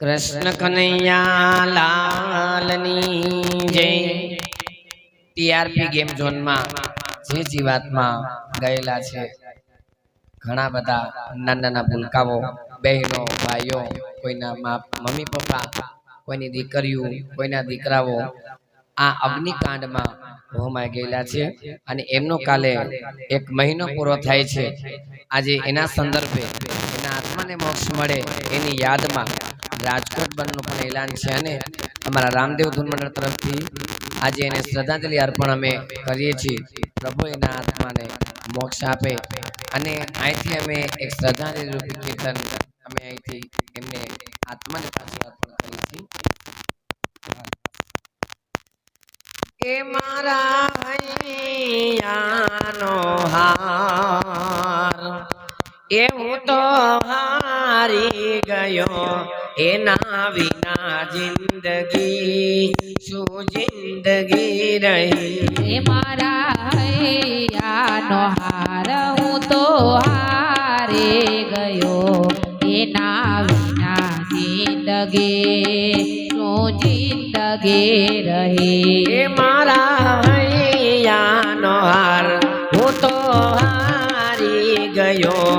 કૃષ્ણ કનૈયા લાલની જય TRP game ઝોનમાં જે જીવાતમાં ગયેલા છે. ઘણા બધા નાના નાના ભૂલકાઓ, બહેનો, ભાઈઓ, કોઈના મમ્મી પપ્પા, કોઈની દીકરીઓ, કોઈના દીકરાઓ આ અગ્નિકાંડમાં હોમાઈ ગયેલા છે અને એમનો કાલે એક મહિનો પૂરો થાય છે. આજે એના સંદર્ભે એના આત્માને મોક્ષ મળે એની યાદમાં રાજકોટ બંધનું પણ એલાન છે અને અમારા રામદેવ ધૂન તરફથી આજે એને શ્રદ્ધાંજલિ અર્પણ અમે કરીએ છીએ. પ્રભુ એના આત્માને મોક્ષ આપે અને અહીંથી અમે એક શ્રદ્ધાંજલિ રૂપી કીર્તન અમે અહીંથી એમને આત્માને પાછળ અર્પણ કરીએ છીએ. એ મારા ભૈયાનો હાર, એ હું તો હારી ગયો. એના વિના જિંદગી શું જિંદગી રહી? એ મારા હૈયાનો હાર હું તો હારે ગયો. એના વિના જિંદગી શું જિંદગી રહી? એ મારા હૈયાનો હાર હું તો હારી ગયો.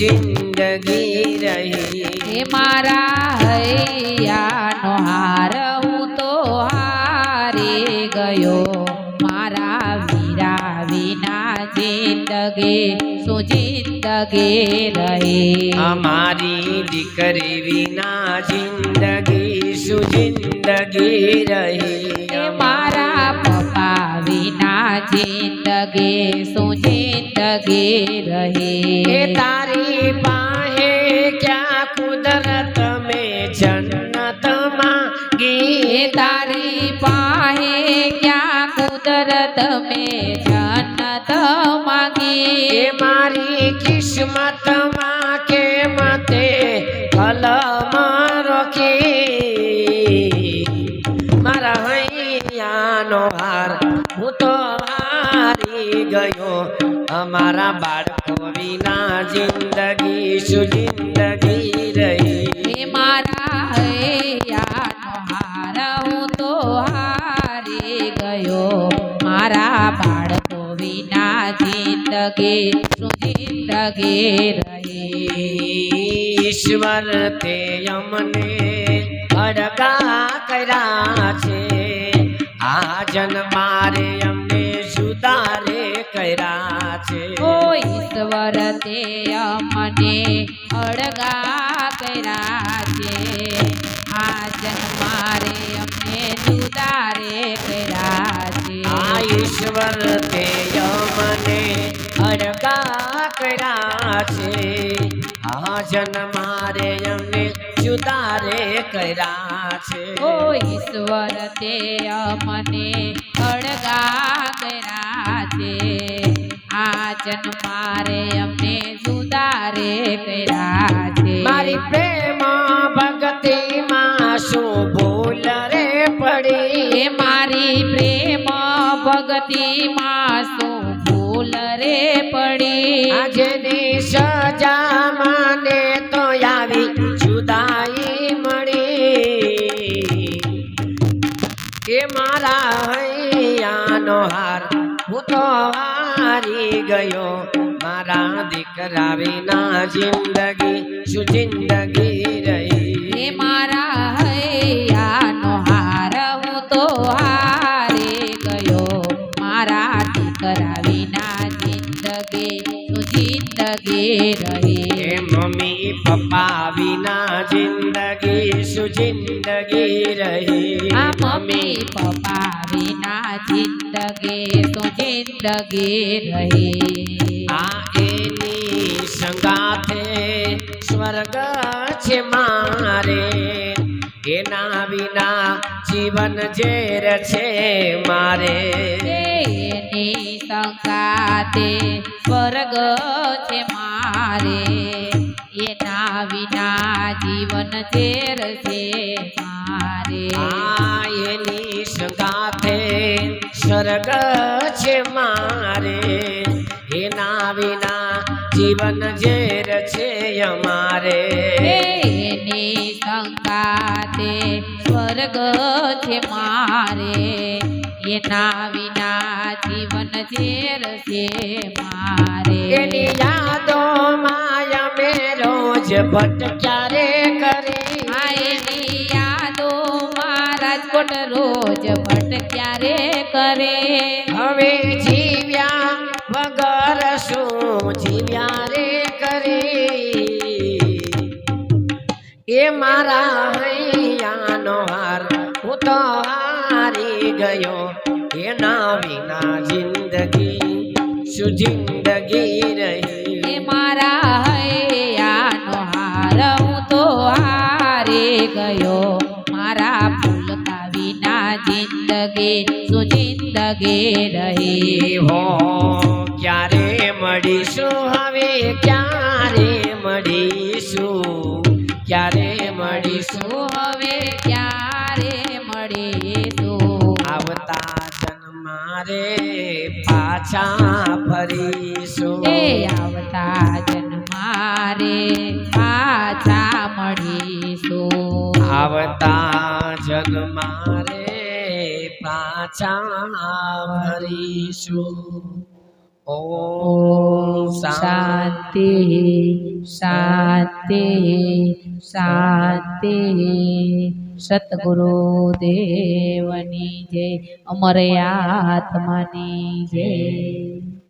જિંદગી રહી. મારા હૈયાનો હાર હું તો હારે ગયો. મારા વીરા વિના જિંદગી શું જિંદગી રહી? અમારી દીકરી વિના જિંદગી શું જિંદગી રહી? મારા પપ્પા વિના જિંદગી શું लगे रहे। तारी बाहे क्या कुदरत में जन्नत मांगी? तारी बाहे क्या कुदरत में जन्नत मांगी? मारी किस्मत माँ के मते फल रखी मारा हैया नोहार હારી ગયો. અમારા બાળકો વિના જિંદગી શું જિંદગી રહી મારા હાર હું તો હારી ગયો. મારા બાળકો વિના જિંદગી શું જિંદગી રહી. ઈશ્વર તે અમને અડગા કર્યા છે. આ અમને સુધારે કર્યા છે. ઓ ઈશ્વર તે અમને અળગા કર્યા છે. આ જન્મારે અમને જુદારે કર્યા છે. આ ઈશ્વર તે અમને અડગા કર્યા છે. આ સુધારે કર્યા છે. ઓ ઈશ્વર તે અમને અળગા કર્યા છે. આ જન્મારે અમને સુધારે કર્યા છે. મારી પ્રેમ ભક્તિમાં શું ભૂલ રે પડી? મારી પ્રેમ ભક્તિમાં શું ભૂલ રે પડી? આજની હૈયાનો હાર. હું તો હારી ગયો. મારા દીકરા વિના જિંદગી શું જિંદગી રહી? મારા હૈયા નો હાર હું તો હારી ગયો. મારા દીકરા વિના જિંદગી શું જિંદગી રહી? મમ્મી પપ્પા વિના જિંદગી શું જિંદગી રહી? મમ્મી પપ્પા વિના જિંદગી તો જિંદગી રહે. આ એની સંગાથે સ્વર્ગ છે મારે. એના વિના જીવન ઝેર છે મારે. એની સંગાતે સ્વર્ગ છે મારે. એના વિના જીવન ઝેર છે મારે. આ એની સંગાથે સ્વર્ગ છે મારે. એના વિના જીવન ઝેર છે અમારે. એની સંગાતે સ્વર્ગ છે મારે. એના વિના જીવન ઝેર છે મારે. એની યાદો માયા મે રોજ ભટક્યા રે કરી? એની યાદો રાજકોટ રોજ ભટક્યા રે કરે હવે જીવ્યા વગર શું જીવ્યા રે કરે? એ મારા હૈયાનો હાર, હું તો હારી ગયો. એના વિના જિંદગી શું જિંદગી રહી? એ મારા હૈયાનો હાર, હું તો હારે ગયો. જિંદગી શું જિંદગી રહી હો. ક્યારે મળીશું હવે? ક્યારે મળીશું? ક્યારે મળીશું? હવે ક્યારે મળીશું? આવતા જન્મારે પાછા ફરીશું. આવતા જન્મારે પાછા મળીશું. આવતા જન્મારે પાછા ફરીશું ઓમ શાંતિ શાંતિ શાંતિ સતગુરુ દેવની જય અમર આત્માની જય